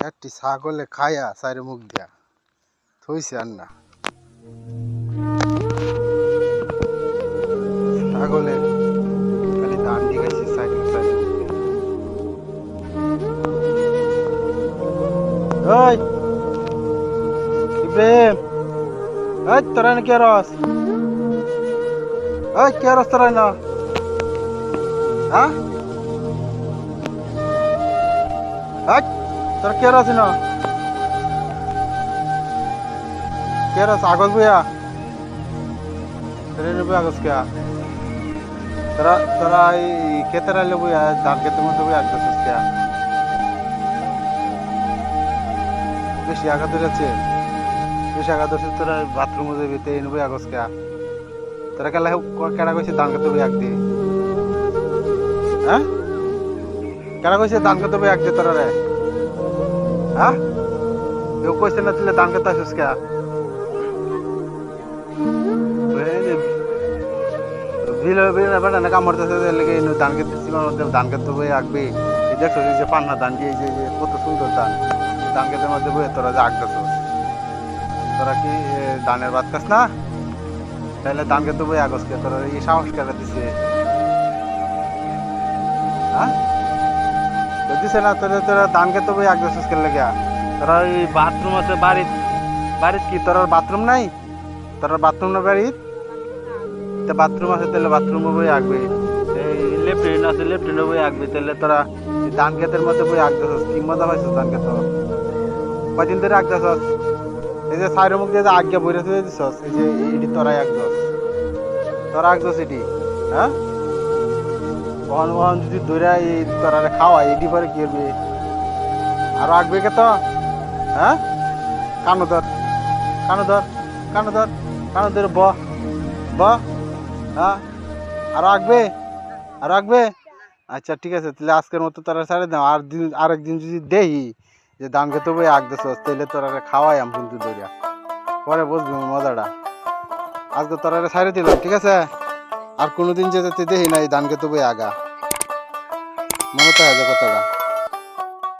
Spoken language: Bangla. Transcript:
একটি ছাগলে খায়া সাইরে মুখ দিয়া থইছে আর না ছাগলে ধান দিয়ে গেছে সাইডে সাইডে ওই ইব্রাহিম ওই তোরা কে রস ওই কে রস তোরা না? হ্যাঁ? তোরা কে রস কে রস আগল বুয়া তোরা নেবে আগস কে তোরা তোরা এই খেতে রাইলে বুয়া ধান খেতে মধ্যে বুয়া আগতেছিস কে? বেশি আগা ধরেছে। বেশি আগা ধরছে তোরা বাথরুমে যাবি তে নেবে আগস কে তোরা কেলা কেডা কইছে ধান খেতে বুয়া দিয়ে হ্যাঁ? কেডা কইছে ধান খেতে বুয়া দিয়ে তোরা রে? হ্যাঁ কেউ কইছে না তুই ধান খেতে আসিস কে বিলে বিলে বেটা না কামড় দিতেছে লেগে ধান খেতে সীমার মধ্যে ধান খেতে বই আঁকবি এই দেখছ যে পান্না ধান দিয়ে যে কত সুন্দর এই ধান খেতের মধ্যে বই তোরা যে আঁকতেছস তোরা কি ধানের ভাত খাস না তাহলে ধান খেতে বই আগস কে তোরা এই সাহস কেটে দিছে দিছে না, তোরা তোরা ধান খেতে বই আঁকতেছস কে লেগে তোরা এই বাথরুম আছে, বাড়িত বাড়িত কি? তোর বাথরুম নাই? তোর বাথরুম না বাড়িত? তা বাথরুম আছে, তাহলে বাথরুম বই আঁকবে। এই লেফটিন আছে লেফটিনে বই আঁকবে, তাহলে তোরা ধান ক্ষেতের মধ্যে বই আঁকতেছস কি মজা পাইছিস ধান ক্ষেত? কয়দিন ধরে আঁকতেছস এই যে সাইরের মুখ দিয়ে আজ্ঞা বইরে তুই দিছস, এই যে এটি তোরাই আঁকছস তোরা আঁকছস এটি হ্যাঁ? ওখান ওখান যদি দৌড়া এই তোরা খাওয়া এটি পরে কি করবে? আরও আঁকবে কে তো? হ্যাঁ? কানো ধর কানো ধর কানো ধর কানো ধরে ব হ্যাঁ? আর রাখবে? আর রাখবে? আচ্ছা ঠিক আছে, তাহলে আজকের মতো তোরা ছাড়ে দাও। আর দিন আরেকদিন যদি দেই, যে দাম খেতে বই আগ দেছ তাহলে তোরা খাওয়াই আম কিন্তু দরিয়া পরে আমার মজাটা। আজকে তোরা ছাড়ে দিলাম, ঠিক আছে? আর কোনোদিন যেতে দেখি না এই ধানকে তবে আগা। মনে তো হয় কথাটা।